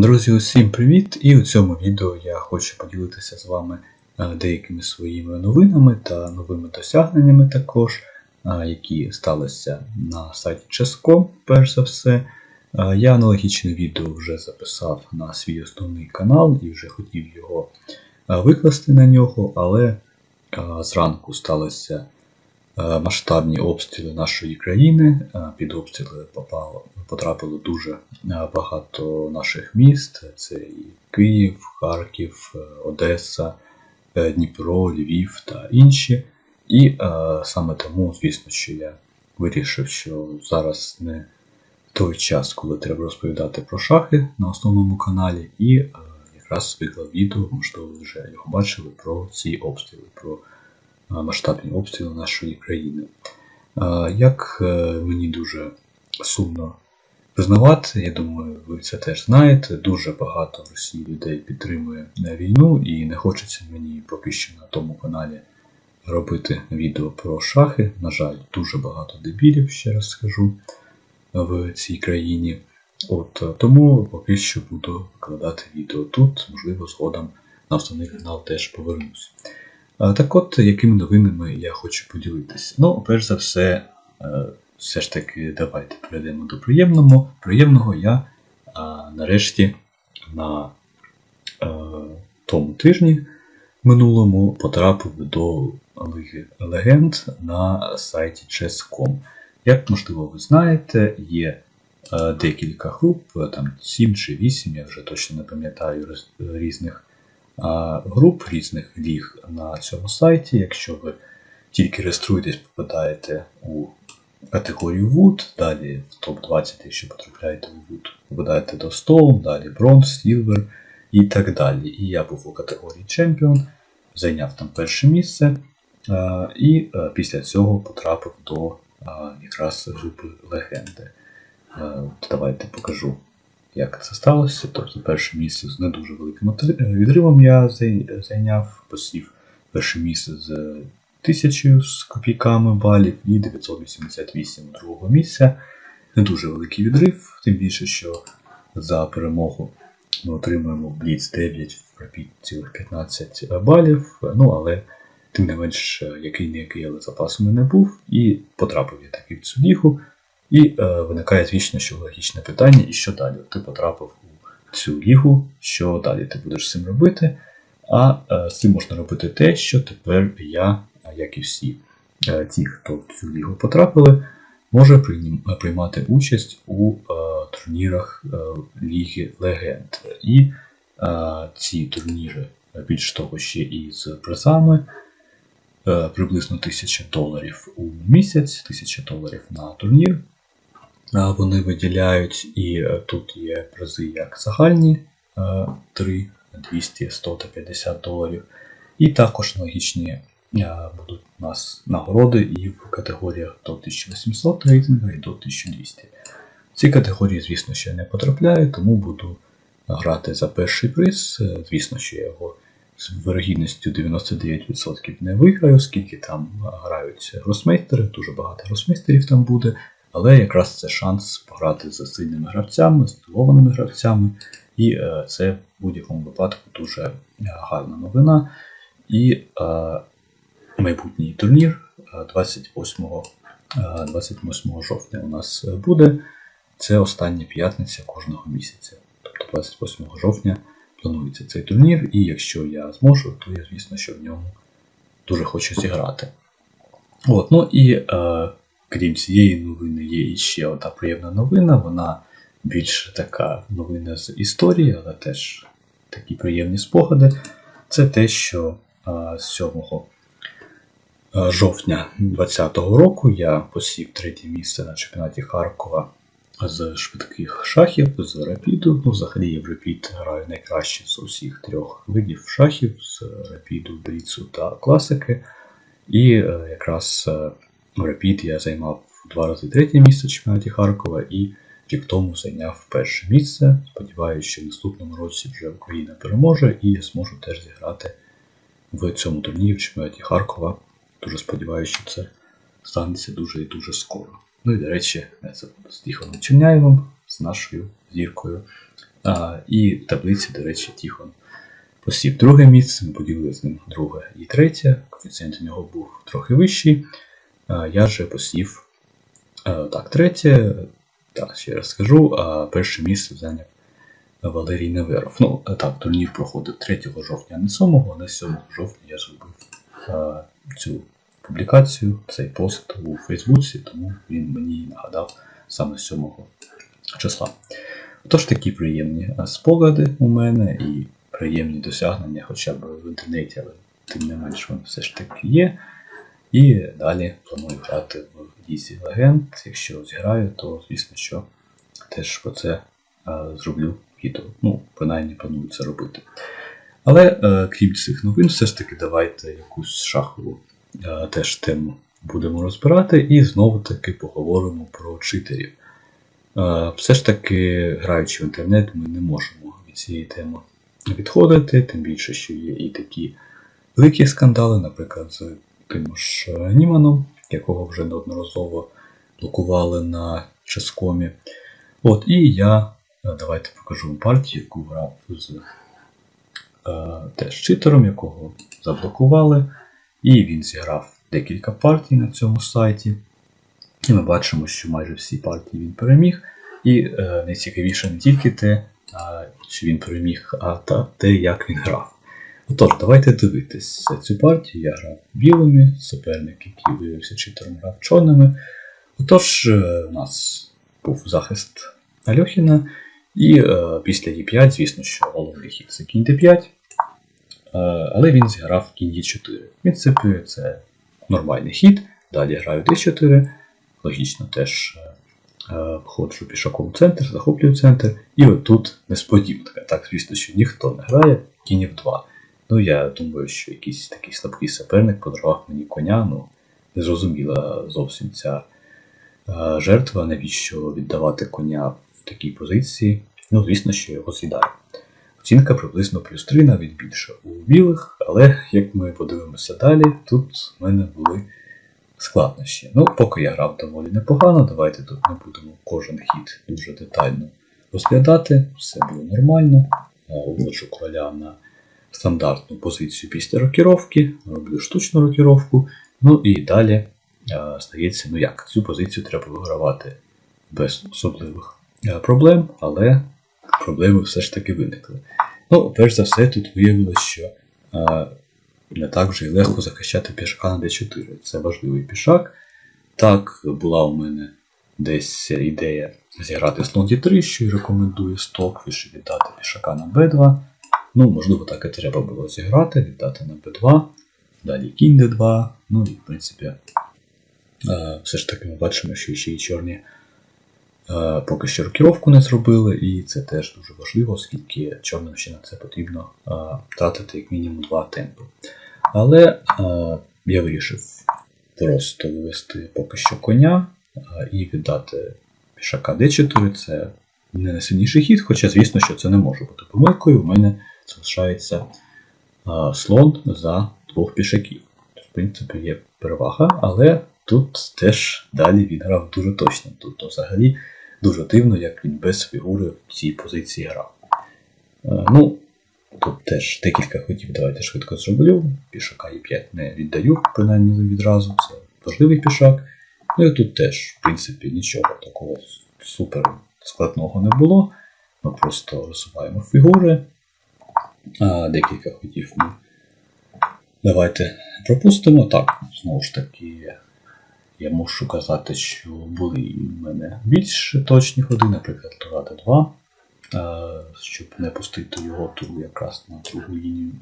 Друзі, усім привіт! І у цьому відео я хочу поділитися з вами е, деякими своїми новинами та новими досягненнями також, е, які сталися на сайті Ческо, перш за все. Е, Я аналогічне відео вже записав на свій основний канал і вже хотів його викласти на нього, але зранку сталося Е, масштабні обстріли нашої країни. Е, під обстріли попало, потрапило дуже е, багато наших міст: це і Київ, Харків, Одеса, Дніпро, Львів та інші. І саме тому, звісно, що я вирішив, що зараз не той час, коли треба розповідати про шахи на основному каналі, і якраз виклав відео, можливо, ви вже його бачили про ці обстріли. про масштабні обстріли нашої країни. Як е, мені дуже сумно визнавати, я думаю, ви це теж знаєте. Дуже багато в Росії людей підтримує війну, і не хочеться мені поки що на тому каналі робити відео про шахи. На жаль, дуже багато дебілів, ще раз скажу, в цій країні. От Тому поки що буду викладати відео тут, можливо, згодом на основний канал теж повернусь. Так от, якими новинами я хочу поділитися. Ну, перш за все, е, все ж таки, давайте перейдемо до приємного. Приємного я нарешті на е, тому тижні минулому потрапив до Лиги Легенд на сайті Chess.com. Як можливо ви знаєте, є е, декілька груп, там 7 чи 8, я вже точно не пам'ятаю різних груп різних ліг на цьому сайті. Якщо ви тільки реєструєтесь, попадаєте у категорію Wood, далі в топ-20, якщо потрапляєте у Wood, попадаєте до Stone, далі Bronze, Silver і так далі. І я був у категорії Champion, зайняв там перше місце. І після цього потрапив до якраз групи легенди. Давайте покажу як це сталося. Тобто перше місце з не дуже великим відривом я зайняв, посів перше місце з тисячою з копійками балів і 988 другого місця. Не дуже великий відрив, тим більше, що за перемогу ми отримуємо Blitz 9 в Rapid цілих 15 балів. Ну, але тим не менш, який не який, але запас у мене був, і потрапив я таки в цю лігу. І е, виникає, звісно, що логічне питання, і що далі? Ти потрапив у цю лігу, що далі ти будеш з цим робити? А е, з цим можна робити те, що тепер я, як і всі е, ті, хто в цю лігу потрапили, може приймати участь у е, турнірах е, Ліги Легенд. І е, ці турніри, більш того, ще і з призами. Е, приблизно 1000 доларів у місяць, 1000 доларів на турнір вони виділяють, і е, тут є призи як загальні 3, 200, 100 та 50 доларів. І також аналогічні е, будуть у нас нагороди і в категоріях до 1800 рейтингу і до 1200. Ці категорії, звісно, ще не потрапляю, тому буду грати за перший приз. Е, звісно, що я його з вирогідністю 99% не виграю, оскільки там грають гросмейстери, дуже багато гросмейстерів там буде. Але якраз це шанс пограти з сильними гравцями, з здивованими гравцями. І е, це в будь-якому випадку дуже е, гарна новина. І е, майбутній турнір 28 е, 28 е, жовтня у нас буде. Це остання п'ятниця кожного місяця. Тобто 28 жовтня планується цей турнір, і якщо я зможу, то я, звісно, що в ньому дуже хочу зіграти. От, ну і крім цієї новини, є ще одна приємна новина. Вона більш така новина з історії, але теж такі приємні спогади. Це те, що 7 жовтня 2020 року я посів третє місце на чемпіонаті Харкова з швидких шахів, з рапіду. Ну, взагалі я в рапід граю найкраще з усіх трьох видів шахів з рапіду, бріцу та класики. І е, якраз я займав два рази третє місце в чемпіонаті Харкова і рік тому зайняв перше місце. Сподіваюся, що в наступному році вже Україна переможе і я зможу теж зіграти в цьому турнірі в чемпіонаті Харкова. Дуже сподіваюся, що це станеться дуже і дуже скоро. Ну і, до речі, це з Тихоном Черняєвим, з нашою зіркою А, і в таблиці, до речі, Тіхон посів друге місце, ми поділили з ним друге і третє. Коефіцієнт у нього був трохи вищий. Я же посів так, третє. Так, ще раз скажу, перше місце зайняв Валерій Неверов. Ну, так, турнір проходив 3 жовтня, не 7, а на 7 жовтня я зробив цю публікацію, цей пост у Фейсбуці, тому він мені нагадав саме 7 числа. Тож такі приємні спогади у мене і приємні досягнення, хоча б в інтернеті, але тим не менш вони все ж таки є. І далі планую грати в Дізі Легенд. Якщо зіграю, то звісно, що теж про це а, зроблю відео. Ну, принаймні планую це робити. Але е, крім цих новин, все ж таки давайте якусь шахову е, теж тему будемо розбирати, і знову таки поговоримо про читерів. Е, все ж таки, граючи в інтернет, ми не можемо від цієї теми відходити, тим більше, що є і такі великі скандали, наприклад, з тим ж Німаном, якого вже неодноразово блокували на ческомі. От, і я е, давайте покажу вам партію, яку грав з е, теж читером, якого заблокували. І він зіграв декілька партій на цьому сайті. І ми бачимо, що майже всі партії він переміг. І е, найцікавіше не тільки те, а, що він переміг, а та те, як він грав. Отож, давайте дивитись цю партію. Я грав білими, суперник, який виявився читером, грав чорними. Отож, е, у нас був захист Альохіна. І е, після Е5, звісно, що головний хід це кінь d5. Е, але він зіграв кінь Е4. В принципі, це нормальний хід. Далі граю d4. Логічно теж е, входжу пішаком в центр, захоплюю центр. І отут несподіванка. Так, звісно, що ніхто не грає кінь f2. Ну, я думаю, що якийсь такий слабкий суперник подарував мені коня. Ну, не зрозуміла зовсім ця е, жертва, навіщо віддавати коня в такій позиції. Ну, звісно, що його з'їдає. Оцінка приблизно плюс 3, навіть більше у білих, але як ми подивимося далі, тут в мене були складнощі. Ну, поки я грав доволі непогано, давайте тут не будемо кожен хід дуже детально розглядати. Все було нормально. Уводжу короля на стандартну позицію після рокіровки, роблю штучну рокіровку. Ну і далі, здається, ну як, цю позицію треба вигравати без особливих проблем, але проблеми все ж таки виникли. Ну, перш за все, тут виявилося, що а, не так вже й легко захищати пішака на d4. Це важливий пішак. Так, була у мене десь ідея зіграти слон d3, що й рекомендує Стокфіш, віддати пішака на b2. Ну, можливо, так і треба було зіграти, віддати на b2, далі кінь d2. Ну і в принципі, а, все ж таки ми бачимо, що ще й чорні. Поки що рокіровку не зробили, і це теж дуже важливо, оскільки чорним ще на це потрібно тратити як мінімум два темпи. Але я вирішив просто вивести поки що коня і віддати пішака d4. Це не найсильніший хід, хоча, звісно, що це не може бути помилкою. У мене залишається слон за двох пішаків. В принципі, є перевага, але тут теж далі він грав дуже точно. Тобто, взагалі. Дуже дивно, як він без фігури в цій позиції грав. Е, ну, тут теж декілька ходів, давайте швидко зроблю. Пішака і5 не віддаю, принаймні відразу. Це важливий пішак. Ну і тут теж, в принципі, нічого такого супер складного не було. Ми просто висуваємо фігури. А Декілька ходів ми давайте пропустимо. Так, знову ж таки. Я мушу казати, що були в мене більш точні ходи, наприклад, Тура Д2, щоб не пустити його туру якраз на другу лінію.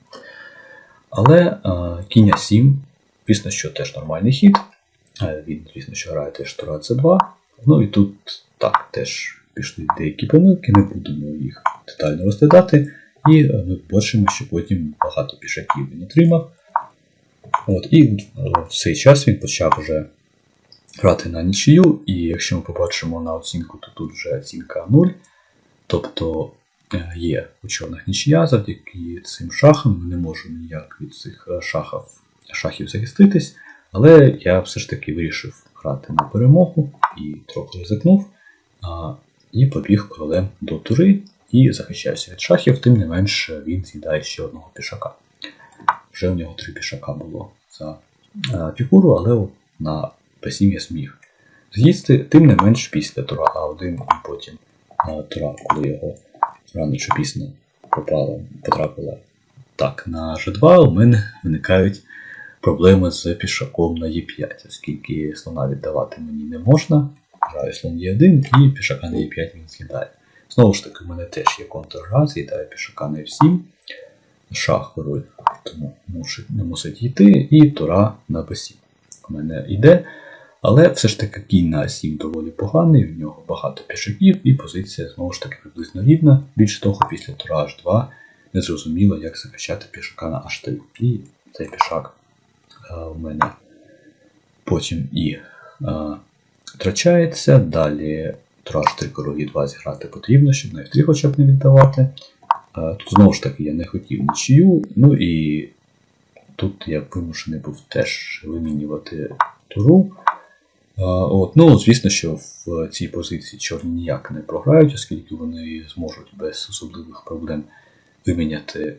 Але кінь 7, звісно, що теж нормальний хід. Він, звісно, що грає теж Тура С2. Ну і тут так, теж пішли деякі помилки, не будемо їх детально розглядати. І ми бачимо, що потім багато пішаків він отримав. От, І в цей час він почав вже грати на нічию, і якщо ми побачимо на оцінку, то тут вже оцінка 0. Тобто е, є у чорних нічия, завдяки цим шахам ми не можемо ніяк від цих е, шахів, шахів захиститись. Але я все ж таки вирішив грати на перемогу і трохи ризикнув. І побіг королем до тури. І захищається від шахів, тим не менш він з'їдає ще одного пішака. Вже у нього три пішака було за е, фігуру, але на P7 я зміг з'їсти, тим не менш після тура А1 і потім тура, коли його рано чи пізно попала, потрапила так на G2, у мене виникають проблеми з пішаком на Е5, оскільки слона віддавати мені не можна. Граю слон Е1 і пішака на Е5 він з'їдає. Знову ж таки, у мене теж є контргра, з'їдає пішака на F7, шах король, тому мусить, не мусить йти, і тура на b7. У мене йде, але все ж таки кінь на 7 доволі поганий, в нього багато пішаків, і позиція знову ж таки приблизно рівна. Більше того, після тура H2 не зрозуміло, як захищати пішака на H3. І цей пішак е, у мене потім і е, втрачається. Далі тура H3 король 2 зіграти потрібно, щоб на F3 хоча б не віддавати. Тут знову ж таки я не хотів нічию, ну і тут я вимушений був теж вимінювати туру. От, ну, звісно, що в цій позиції чорні ніяк не програють, оскільки вони зможуть без особливих проблем виміняти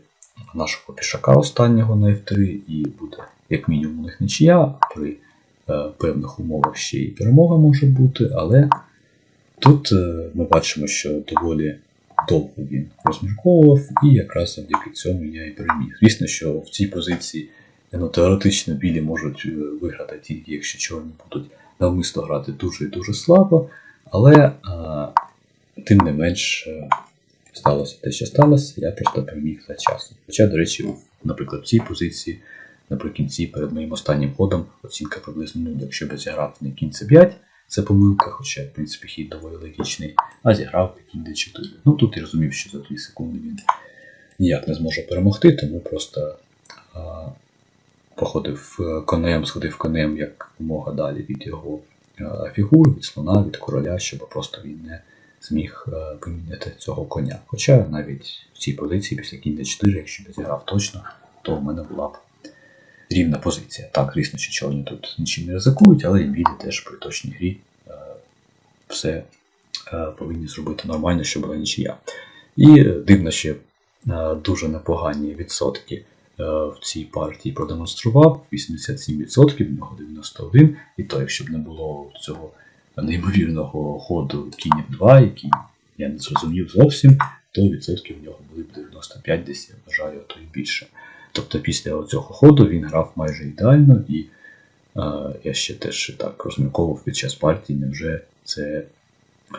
нашого пішака останнього на F3, і буде як мінімум у них нічия. При е, певних умовах ще й перемога може бути, але тут е, ми бачимо, що доволі довго він розмірковував, і якраз завдяки цьому я і переміг. Звісно, що в цій позиції ну, теоретично білі можуть е, виграти тільки, якщо чорні будуть навмисно грати дуже і дуже слабо, але е, тим не менш е, сталося те, що сталося, я просто переміг за часом. Хоча, до речі, наприклад, в цій позиції, наприкінці, перед моїм останнім ходом, оцінка приблизно 0, якщо б я зіграв не кінь c5, це помилка, хоча, в принципі, хід доволі логічний, а зіграв кінь d4. Ну тут я розумів, що за 2 секунди він ніяк не зможе перемогти, тому просто а, походив е, конем, сходив конем як мога далі від його е, фігур, від слона, від короля, щоб просто він не зміг е, поміняти цього коня. Хоча навіть в цій позиції після кінь d4, якщо б зіграв точно, то в мене була б рівна позиція. Так, звісно, що чорні тут нічим не ризикують, але і білі теж при точній грі е, все е, повинні зробити нормально, щоб була нічия. І дивно, що е, дуже непогані відсотки е, в цій партії продемонстрував 87%, в нього 91%, і то, якщо б не було цього неймовірного ходу кінь 2, який я не зрозумів зовсім, то відсотки в нього були б 95 десь, я вважаю, то і більше. Тобто після цього ходу він грав майже ідеально, і е, я ще теж так розмірковував під час партії, невже це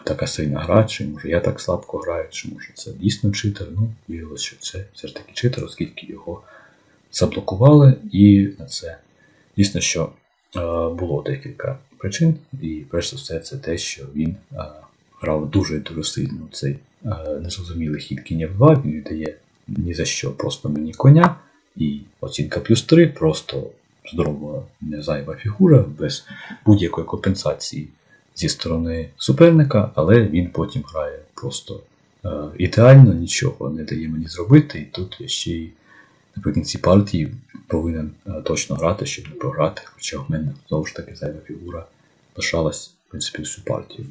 така сильна гра, чи може я так слабко граю, чи може це дійсно читер. Ну, виявилося, що це все ж таки читер, оскільки його заблокували, і на це дійсно, що е, було декілька причин. І перш за все, це те, що він е, грав дуже дуже сильно цей е, незрозумілий хід кінь F2, він віддає ні за що просто мені коня. І оцінка плюс 3 просто здорова, не зайва фігура, без будь-якої компенсації зі сторони суперника, але він потім грає просто е, ідеально, нічого не дає мені зробити. І тут я ще й наприкінці партії повинен е, точно грати, щоб не програти. Хоча в мене знову ж таки зайва фігура лишалась, в принципі, всю партію.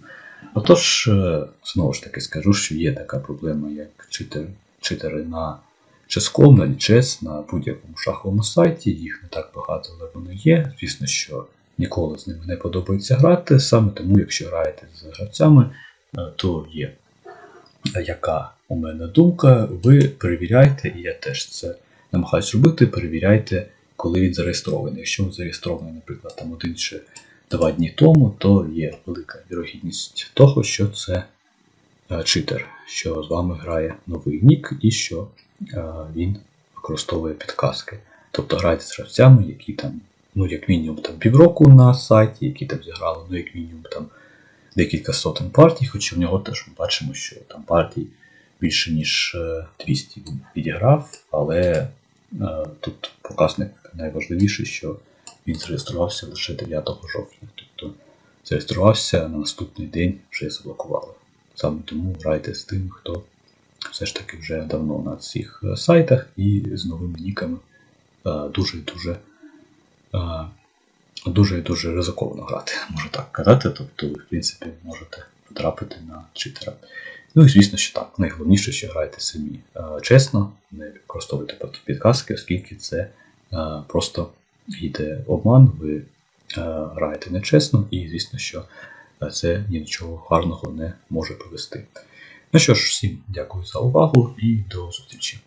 Отож, е, знову ж таки скажу, що є така проблема, як читер, читери на На лічес, на будь-якому шаховому сайті, їх не так багато, але вони є. Звісно, що ніколи з ними не подобається грати. Саме тому, якщо граєте з гравцями, е, то є яка у мене думка, ви перевіряйте, і я теж це намагаюсь робити, перевіряйте, коли він зареєстрований. Якщо він зареєстрований, наприклад, там один чи два дні тому, то є велика вірогідність того, що це е, читер, що з вами грає новий нік і що він використовує підказки. Тобто грайте з гравцями, які там, ну, як мінімум, там півроку на сайті, які там зіграли, ну, як мінімум там декілька сотень партій, хоча в нього теж ми бачимо, що там партій більше, ніж е, 200 він відіграв, але е, тут показник найважливіший, що він зареєструвався лише 9 жовтня. Тобто зареєструвався на наступний день вже заблокували. Саме тому грайте з тим, хто все ж таки вже давно на цих е, сайтах і з новими ніками е, дуже і дуже е, дуже і дуже ризиковано грати, можу так казати. Тобто, ви, в принципі, можете потрапити на читера. Ну і звісно, що так, найголовніше, що грайте самі чесно, не використовуйте підказки, оскільки це просто йде обман, ви граєте нечесно, і звісно, що це ні до чого гарного не може привести. Ну що ж, всім дякую за увагу і до зустрічі.